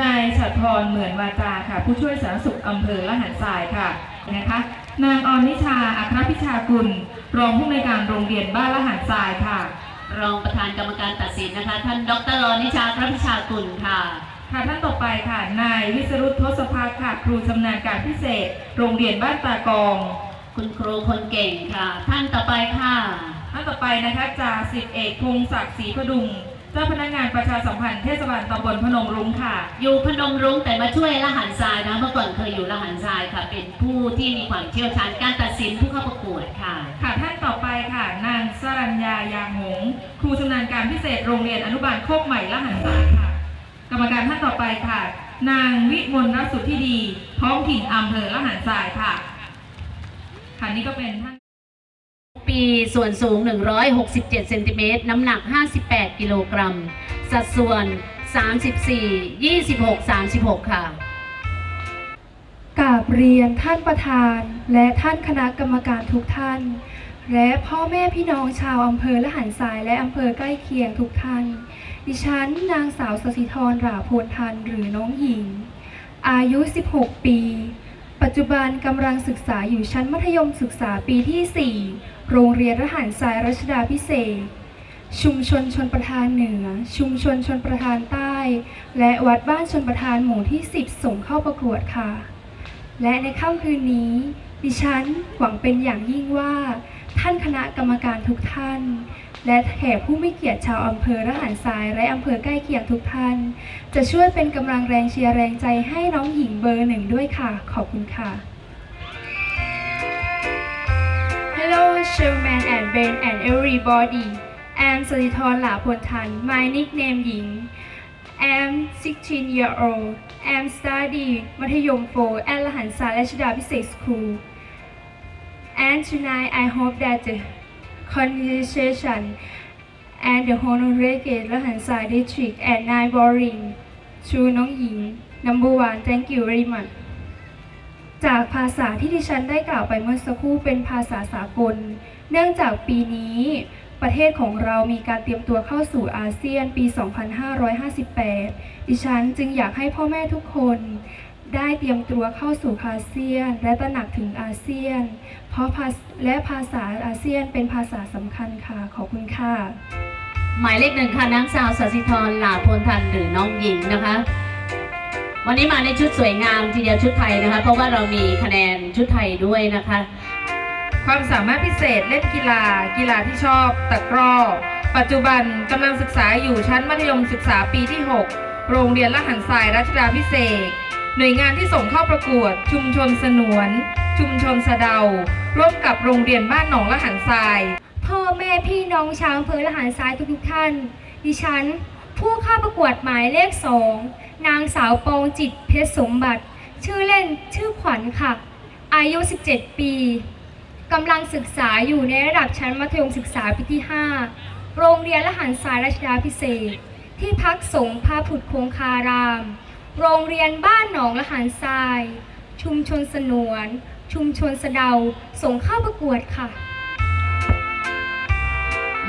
นายฉัตรพรเหมือนวาจาค่ะ ผู้ช่วยสาธารณสุขอำเภอละหันทรายค่ะนะคะนางออนนิชาอัครพิชากุล รองผู้อำนวยการโรงเรียนบ้านละหันทรายค่ะ รองประธานกรรมการตัดสินนะคะ ท่านดรรนิชาพระพิชากุลค่ะ ค่ะท่านต่อไปค่ะ นายวิสรุตทศภาค่ะ ครูชำนาญการพิเศษ โรงเรียนบ้านตากอง คุณครูคนเก่งค่ะ ท่านต่อไปค่ะ ท่านต่อไปนะคะจ่าสิบเอกพงศักดิ์ศรีพดุง เจ้าพนักงานประชาสัมพันธ์เทศบาลตำบลพนมรุ้งค่ะ อยู่พนมรุ้งแต่มาช่วยละหันทรายนะเมื่อก่อนเคยอยู่ละหันทรายค่ะ เป็นผู้ที่มีความเชี่ยวชาญการตัดสินผู้เข้าประกวดค่ะ ค่ะท่านต่อไปค่ะ นางสรัญญายางหงส์ครูชำนาญการพิเศษโรงเรียนอนุบาลโคกใหม่ละหันทรายค่ะ กรรมการท่านต่อไปค่ะ นางวิมลรัตน์สุทธิดีท้องถิ่นอำเภอละหันทรายค่ะค่ะนี่ก็เป็นท่าน ปีส่วนสูง 167 เซนติเมตร น้ำหนัก 58 กิโลกรัม สัดส่วน 34 26 36 ค่ะกราบเรียนท่านประธาน และท่านคณะกรรมการทุกท่าน และพ่อแม่พี่น้องชาวอำเภอละหันทรายและอำเภอใกล้เคียงทุกท่าน ดิฉันนางสาวสศิธรราโพลทันหรือน้องหญิง อายุ 16 ปี ปัจจุบันกำลังศึกษาอยู่ชั้นมัธยมศึกษาปีที่ 4 โรงเรียนละหันทรายรัชดาพิเศษ ชุมชนชนประทานเหนือ ชุมชนชนประทานใต้ และวัดบ้านชนประทานหมู่ที่ 10 ส่งเข้าประกวดค่ะ และในค่ำคืนนี้ ดิฉันหวังเป็นอย่างยิ่งว่า ท่านคณะกรรมการทุกท่านและแขกผู้มีเกียรติชาวอำเภอระหารทรายและอำเภอใกล้เคียงทุกท่าน จะช่วยเป็นกำลังแรงเชียร์แรงใจให้น้องหญิงเบอร์หนึ่งด้วยค่ะ ขอบคุณค่ะ Sherman and Ben and everybody I'm Sadithon La Pontan My nickname หญิง I'm 16 year old I'm study มัธยม4 at ละหันศาราชดาพิเศษ School and tonight I hope that the conversation and the honorary ละหันศา district and nine boring to น้องหญิง number one thank you very much จากภาษาที่ดิฉันได้กล่าวไปเมื่อสักครู่เป็นภาษาสากล เนื่องจากปีนี้ประเทศของเรามีการเตรียมตัวเข้าสู่อาเซียนปี 2558 ดิฉันจึงอยากให้พ่อแม่ทุกคนได้เตรียมตัวเข้าสู่อาเซียน และตระหนักถึงอาเซียน เพราะภาษและภาษาอาเซียนเป็นภาษาสำคัญค่ะ ขอบคุณค่ะ หมายเลขหนึ่งค่ะนางสาวสศิธรหลาพลทันหรือน้องหญิงนะคะ วันนี้มาในชุดสวยงามทีเดียวชุดไทยนะคะ เพราะว่าเรามีคะแนนชุดไทยด้วยนะคะ ความสามารถพิเศษเล่นกีฬา กีฬาที่ชอบตะกร้อ ปัจจุบันกำลังศึกษาอยู่ชั้นมัธยมศึกษาปีที่ 6 โรงเรียนละหันทรายรัชดาพิเศษกหน่วยงานที่ส่งเข้าประกวด ชุมชนสนวน ชุมชนสะเดา ร่วมกับโรงเรียนบ้านหนองละหันทราย พ่อแม่พี่น้องชาวอำเภอละหารซ้ายทุกๆท่าน ดิฉัน ผู้เข้าประกวดหมายเลขสอง นางสาวปองจิตเพชรสมบัติ ชื่อเล่นชื่อขวัญค่ะ อายุ 17 ปีกำลังศึกษาอยู่ในระดับชั้นมัธยมศึกษาปีที่ 5 โรงเรียนละหันทรายราชดาพิเศษ ที่พักสงฆ์พาผุดคงคาราม โรงเรียนบ้านหนองละหันทราย ชุมชนสนวน ชุมชนสะเดา ส่งเข้าประกวดค่ะ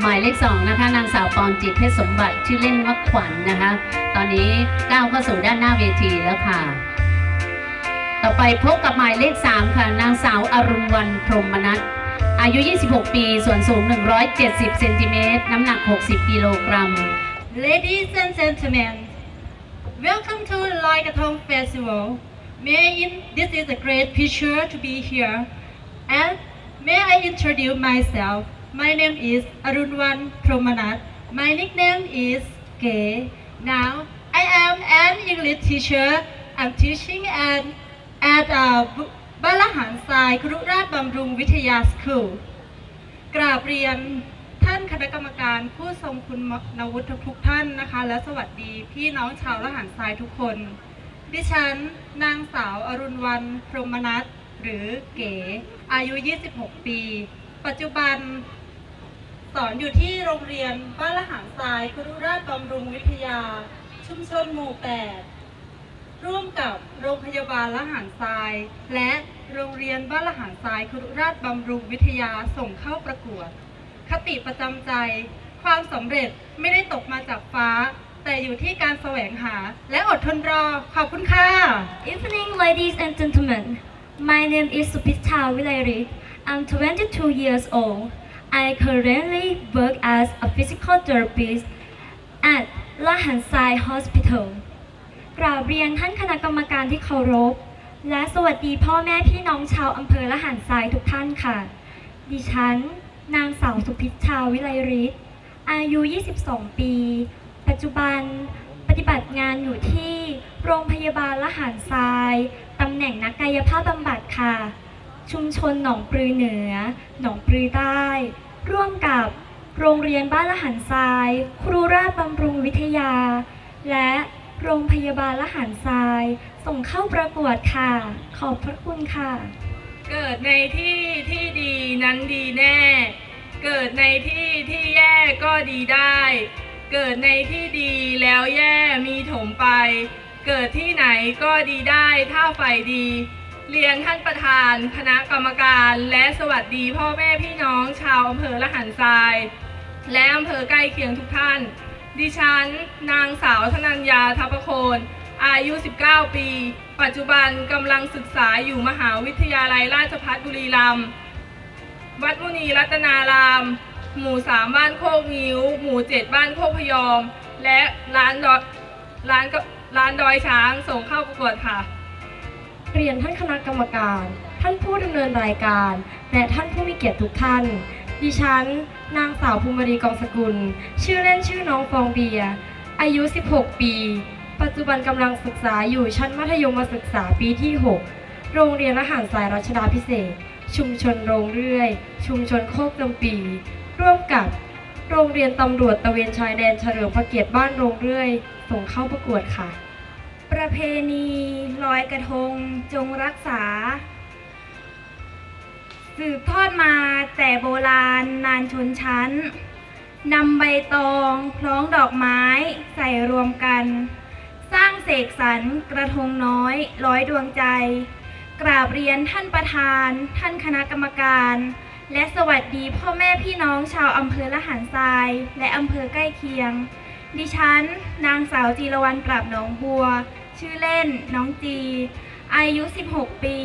หมายเลขสองนะคะนางสาวปอนจิตเพชรสมบัติชื่อเล่นว่าขวัญนะคะ อนนี้ก้าวเข้าสู่ด้านหน้าเวทีแล้วค่ะ ต่อไปพบกับหมายเลข 3 ค่ะ นางสาวอรุณวันพรหมนัทอายุ 26 ปี ส่วนสูง 170 เซนติเมตร น้ำหนัก 60 กิโลกรัม Ladies and gentlemen, welcome to Loi Katong Festival. May in, this is a great pleasure to be here. And may I introduce myself. My name is Arunwan Promanat. My nickname is Gay. Now, I am an English teacher. I'm teaching at, at uh, Balahan Sai Kururat Bamrung Vitaya School. กราบเรียนท่านคณะกรรมการผู้ทรงคุณนวุฒิทุกท่านนะคะ และสวัสดีพี่น้องชาวละหารทรายทุกคน ดิฉันนางสาวอรุณวันพรหมนัทหรือเก๋ อายุ 26 ปี ปัจจุบัน สอนอยู่ที่โรงเรียนบ้านละหารทรายครุราชบำรุงวิทยา ชุมชนหมู่ 8 ร่วมกับโรงพยาบาลละหารทราย และโรงเรียนบ้านละหารทรายครุราชบำรุงวิทยาส่งเข้าประกวด คติประจำใจ ความสำเร็จไม่ได้ตกมาจากฟ้า แต่อยู่ที่การแสวงหาและอดทนรอ ขอบคุณค่ะ Evening, ladies and gentlemen. My name is Supita Vilayri. I'm 22 years old. I currently work as a physical therapist at La Hansai Hospital. กราบเรียนท่านคณะกรรมการที่เคารพ และสวัสดีพ่อแม่พี่น้องชาวอำเภอละหันทรายทุกท่านค่ะ ดิฉัน นางสาวสุพิชชาวิไลฤทธิ์อายุ 22 ปี ปัจจุบันปฏิบัติงานอยู่ที่โรงพยาบาลละหารทราย ตำแหน่งนักกายภาพบำบัดค่ะ ชุมชนหนองปลือเหนือ หนองปลือใต้ ร่วมกับโรงเรียนบ้านละหันทราย ครูราชบำรุงวิทยา และโรงพยาบาลละหันทราย ส่งเข้าประกวดค่ะ ขอบพระคุณค่ะ เกิดในที่ที่ดีนั้นดีแน่ เกิดในที่ที่แย่ก็ดีได้ เกิดในที่ดีแล้วแย่มีถมไป เกิดที่ไหนก็ดีได้ถ้าใฝ่ดี เรียนท่านประธาน คณะกรรมการ และสวัสดีพ่อแม่พี่น้องชาวอำเภอละหันทราย และอำเภอใกล้เคียงทุกท่าน ดิฉัน นางสาวธนัญญาทัพโคนอายุ 19 ปี ปัจจุบันกำลังศึกษาอยู่มหาวิทยาลัยราชภัฏบุรีรัมย์วัดมุนีรัตนาราม หมู่3บ้านโคกงิ้ว หมู่7บ้านโคกพยอม และร้านดอยร้านก็ร้านดอยช้างส่งเข้าประกวดค่ะ เรียนท่านคณะกรรมการ ท่านผู้ดำเนินรายการ และท่านผู้มีเกียรติทุกท่าน ดิฉัน นางสาวภูมิรีกองสกุล ชื่อเล่นชื่อน้องฟองเบียร์ อายุ 16 ปี ปัจจุบันกำลังศึกษาอยู่ชั้นมัธยมศึกษาปีที่ 6 โรงเรียนอาหารสายรัชดาพิเศษ ชุมชนโรงเรื่อย ชุมชนโคกจำปี ร่วมกับ โรงเรียนตำรวจตะเวนชายแดนเฉลิมพระเกียรติบ้านโรงเรื่อย ส่งเข้าประกวดค่ะ ประเพณีลอยกระทงจงรักษา สืบทอดมาแต่โบราณนานชนชั้นนำใบตองคล้องดอกไม้ใส่รวมกัน สร้างเสกสรรกระทงน้อยร้อยดวงใจ กราบเรียนท่านประธาน ท่านคณะกรรมการ และสวัสดีพ่อแม่พี่น้องชาวอำเภอละหารทราย และอำเภอใกล้เคียง ดิฉัน นางสาวจีรวรรณปราบหนองบัว ชื่อเล่นน้องจี อายุ 16 ปี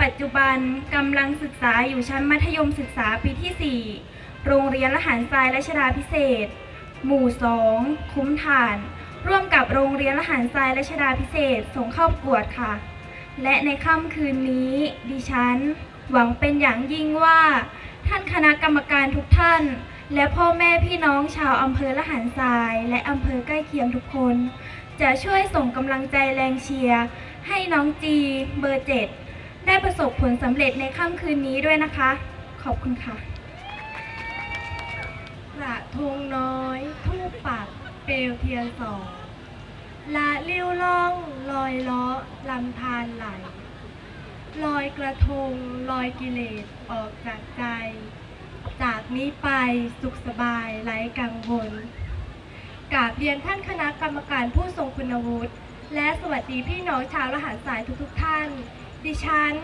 ปัจจุบันกำลังศึกษาอยู่ชั้นมัธยมศึกษาปีที่ 4 โรงเรียนละหารทรายและชดาพิเศษ หมู่ 2 คุ้มฐาน ร่วมกับโรงเรียนละหารทรายและชดาพิเศษส่งเข้าประกวดค่ะ และในค่ำคืนนี้ดิฉัน หวังเป็นอย่างยิ่งว่า ท่านคณะกรรมการทุกท่านและพ่อแม่พี่น้องชาวอำเภอละหารทราย และอำเภอใกล้เคียงทุกคน จะช่วยส่งกำลังใจแรงเชียร์ ให้น้องจีเบอร์เจ็ดได้ประสบผลสำเร็จในค่ำคืนนี้ด้วยนะคะ ขอบคุณค่ะกระทงน้อยทูปปักเปลวเทียนสองละลิ้วล่องลอยล้อลำธารไหลลอยกระทงลอยกิเลสออกจากใจ จากนี้ไปสุขสบายไร้กังวล กราบเรียนท่านคณะกรรมการผู้ทรงคุณวุฒิ และสวัสดีพี่น้องชาวรหัสสายทุกๆท่าน ดิฉัน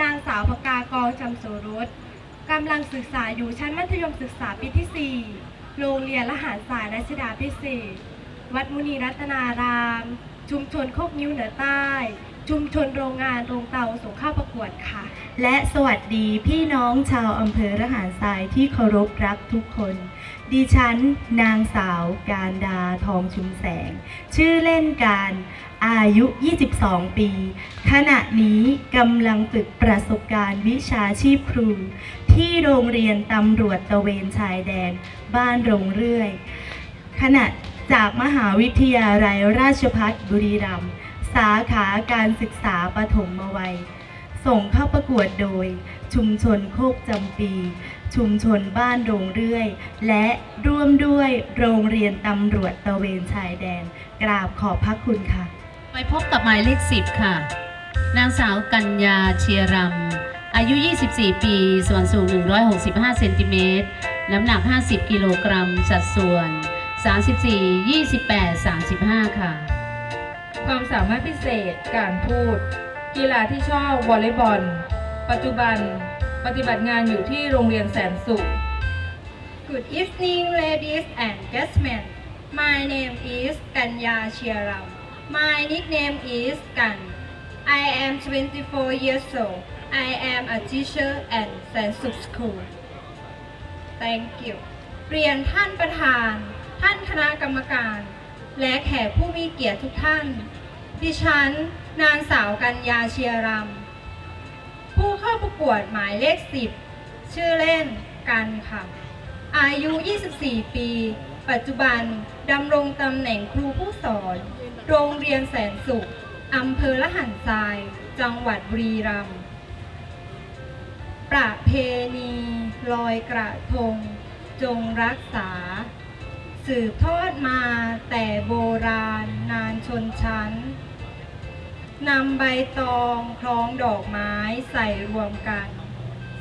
นางสาวพกากองจำโสรสกำลังศึกษาอยู่ชั้นมัธยมศึกษาปีที่ 4 โรงเรียนรหัสสายรัชดาพิเศษ วัดมุนีรัตนาราม ชุมชนโคกนิ้วเหนือใต้ ชุมชนโรงงานโรงเตาส่งเข้าประกวดค่ะ และสวัสดีพี่น้องชาวอำเภอระหารทรายที่เคารพรักทุกคน ดิฉันนางสาวการดาทองชุมแสง ชื่อเล่นการอายุ 22 ปี ขณะนี้กำลังฝึกประสบการณ์วิชาชีพครู ที่โรงเรียนตำรวจตะเวนชายแดน บ้านโรงเรื่อย ขณะจากมหาวิทยาลัยราชภัฏบุรีรัมย์ สาขาการศึกษาปฐมวัย ส่งเข้าประกวดโดย ชุมชนโคกจำปี ชุมชนบ้านโรงเรื่อย และร่วมด้วยโรงเรียนตำรวจตะเวนชายแดน กราบขอบพระคุณค่ะ ไปพบกับหมายเลข10ค่ะ นางสาวกัญญาเชียรำอายุ 24 ปี ส่วนสูง 165 เซนติเมตร น้ำหนัก 50 กิโลกรัม สัดส่วน 34 28 35 ค่ะ ความสามารถพิเศษ การพูด กีฬาที่ชอบวอลเลย์บอล ปัจจุบันปฏิบัติงานอยู่ที่โรงเรียนแสนสุข Good evening ladies and gentlemen My name is Kanya Chiaram My nickname is กัญ I am 24 years old I am a teacher at แสนสุข School Thank you เรียนท่านประธาน ท่านคณะกรรมการ และแขกผู้มีเกียรติทุกท่าน ดิฉัน นางสาวกัญญาเชียรำผู้เข้าประกวดหมายเลข 10 ชื่อเล่นกันค่ะ อายุ 24 ปี ปัจจุบันดำรงตำแหน่งครูผู้สอน โรงเรียนแสนสุขอำเภอละหันทราย จังหวัดบุรีรัมย์ประเพณีลอยกระทง จงรักษา สืบทอดมาแต่โบราณนานชนชั้น นำใบตองคล้องดอกไม้ใส่รวมกัน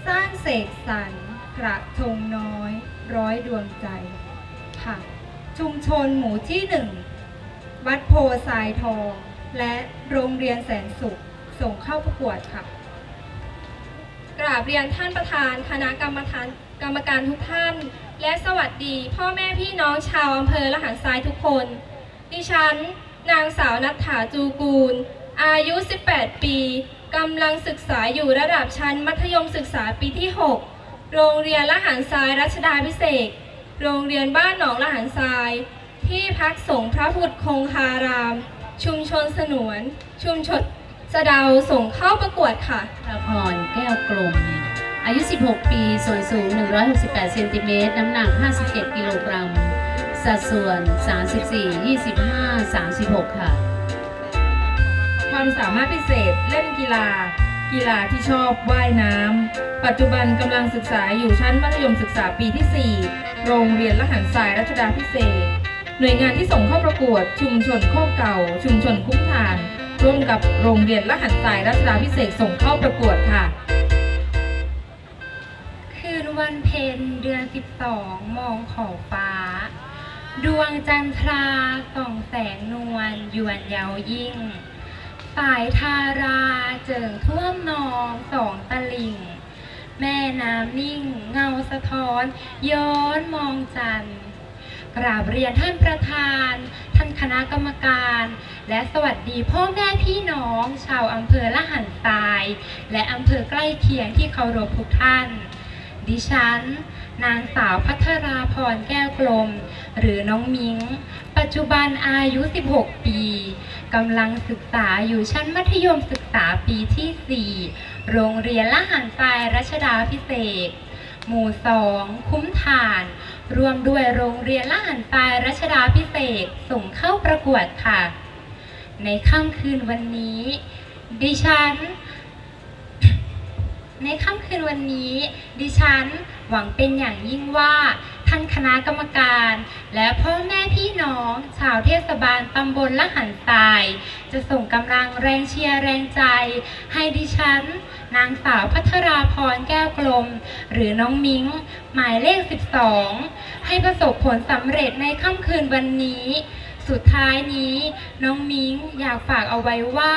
สร้างเสกสรรกระทงน้อย ร้อยดวงใจค่ะ ชุมชนหมู่ที่หนึ่งวัดโพทรายทอง และโรงเรียนแสนสุข ส่งเข้าประกวดค่ะ กราบเรียนท่านประธานคณะกรรมการกรรมการทุกท่าน และสวัสดีพ่อแม่พี่น้องชาวอำเภอละหารทรายทุกคน ดิฉัน นางสาวนัทธาจูกูล อายุ 18 ปีกำลังศึกษาอยู่ระดับชั้นมัธยมศึกษาปีที่ 6 โรงเรียนละหารทรายรัชดาพิเศษ โรงเรียนบ้านหนองละหารทราย ที่พักสงฆ์พระพุทธคงคาราม ชุมชนสนวน ชุมชนสะดาส่งเข้าประกวดค่ะละพรแก้วกลม อายุ 16 ปี ส่วนสูง 168 เซนติเมตร น้ำหนัก 57 กิโลกรัม สัดส่วน 34 25 36 ค่ะ ความสามารถพิเศษเล่นกีฬา กีฬาที่ชอบว่ายน้ำ ปัจจุบันกำลังศึกษาอยู่ชั้นมัธยมศึกษาปีที่ 4 โรงเรียนละหันทรายรัชดาพิเศษ หน่วยงานที่ส่งเข้าประกวด ชุมชนโคกเก่า ชุมชนคุ้มทาน ร่วมกับโรงเรียนละหันทรายรัชดาพิเศษส่งเข้าประกวดค่ะคืนวันเพ็ญเดือนสิบสองมองขอบฟ้า ดวงจันทราส่องแสงนวลยวนเยาวยิ่ง สายทาราเจิ่งท่วมนองสองตะลิ่ง แม่น้ำนิ่งเงาสะท้อน ย้อนมองจันทร์กราบเรียนท่านประธาน ท่านคณะกรรมการ และสวัสดีพ่อแม่พี่น้อง ชาวอำเภอละหันทราย และอำเภอใกล้เคียงที่เคารพทุกท่าน ดิฉัน นางสาวพัทราพรแก้วกลม หรือน้องมิง จจุบันอายุ 16 ปี กำลังศึกษาอยู่ชั้นมัธยมศึกษาปีที่ 4 โรงเรียนละหันทรายรัชดาพิเศษ หมู่ 2 คุ้มฐาน รวมด้วยโรงเรียนละหันทรายรัชดาพิเศษส่งเข้าประกวดค่ะ ในค่ำคืนวันนี้ ดิฉัน ในค่ำคืนวันนี้ ดิฉันหวังเป็นอย่างยิ่งว่า ท่านคณะกรรมการ และพ่อแม่พี่น้อง ชาวเทศบาลตำบลละหันทราย จะส่งกำลังแรงเชียร์แรงใจ ให้ดิฉัน นางสาวพัทราพรแก้วกลม หรือน้องมิ้ง หมายเลข 12 ให้ประสบผลสำเร็จในค่ำคืนวันนี้ สุดท้ายนี้น้องมิ้งอยากฝากเอาไว้ว่า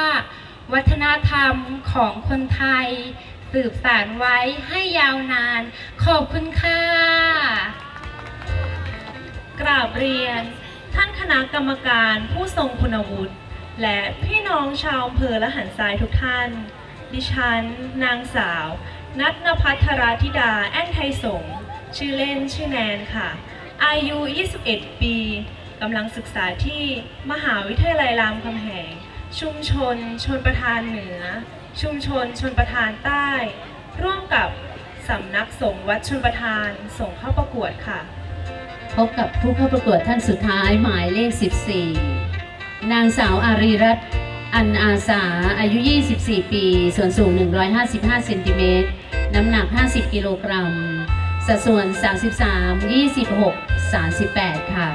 วัฒนธรรมของคนไทยสืบสานไว้ให้ยาวนาน ขอบคุณค่ะ กราบเรียน ท่านคณะกรรมการผู้ทรงคุณวุฒิและพี่น้องชาวอำเภอละหันทรายทุกท่าน ดิฉัน นางสาว นัทนภัทราธิดาแอนไทยสงชื่อเล่นชื่อแนนค่ะ อายุ 21 ปีกำลังศึกษาที่มหาวิทยาลัยรามคำแหง ชุมชน ชนประทานเหนือ ชุมชน ชนประทานใต้ ร่วมกับสำนักสงฆ์วัดชนประทานส่งเข้าประกวดค่ะ พบกับผู้เข้าประกวดท่านสุดท้ายหมายเลข 14 นางสาวอารีรัตน์อันอาสาอายุ 24 ปี ส่วนสูง 155 เซนติเมตร น้ำหนัก 50 กิโลกรัม สัดส่วน 33 26 38 ค่ะ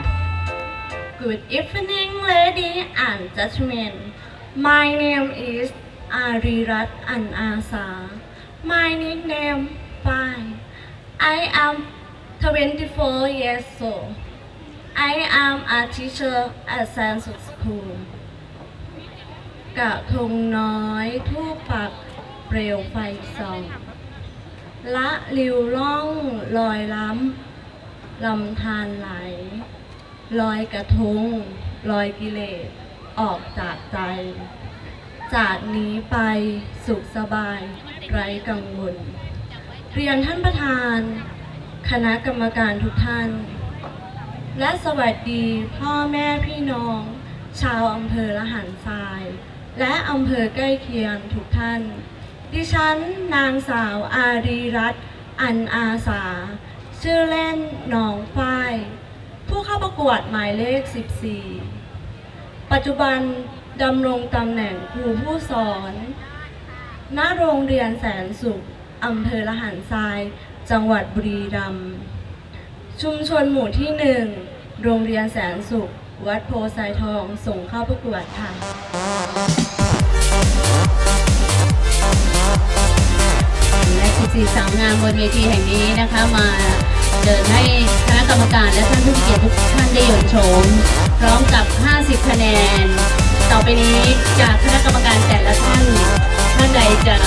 Good evening, ladies and gentlemen. My name is Arirat Anasa. My nickname Fine. I am 24 years old. I am a teacher at Sansu School. กระทงน้อยทูปปักเปลวไฟส่องละลิวล่องลอยล้ำลำธารไหลลอยกระทงลอยกิเลสออกจากใจ จากนี้ไปสุขสบายไร้กังวลเรียนท่านประธาน คณะกรรมการทุกท่าน และสวัสดีพ่อแม่พี่น้อง ชาวอำเภอละหันทราย และอำเภอใกล้เคียงทุกท่าน ดิฉันนางสาวอารีรัตน์อันอาสา ชื่อเล่นน้องฝ้าย ผู้เข้าประกวดหมายเลข 14 ปัจจุบันดำรงตำแหน่งครูผู้สอน ณ โรงเรียนแสนสุขอำเภอละหันทราย จังหวัดบุรีรัมย์ชุมชนหมู่ที่หนึ่งโรงเรียนแสนสุข วัดโพไซทองส่งเข้าประกวดค่ะและ14สาวงามบนเวทีแห่งนี้นะคะมาเดินให้คณะกรรมการและท่านผู้เกียรติทุกท่านได้ยนชม พร้อมกับ 50 คะแนน ต่อไปนี้จากคณะกรรมการแต่ละท่านท่านใดจะ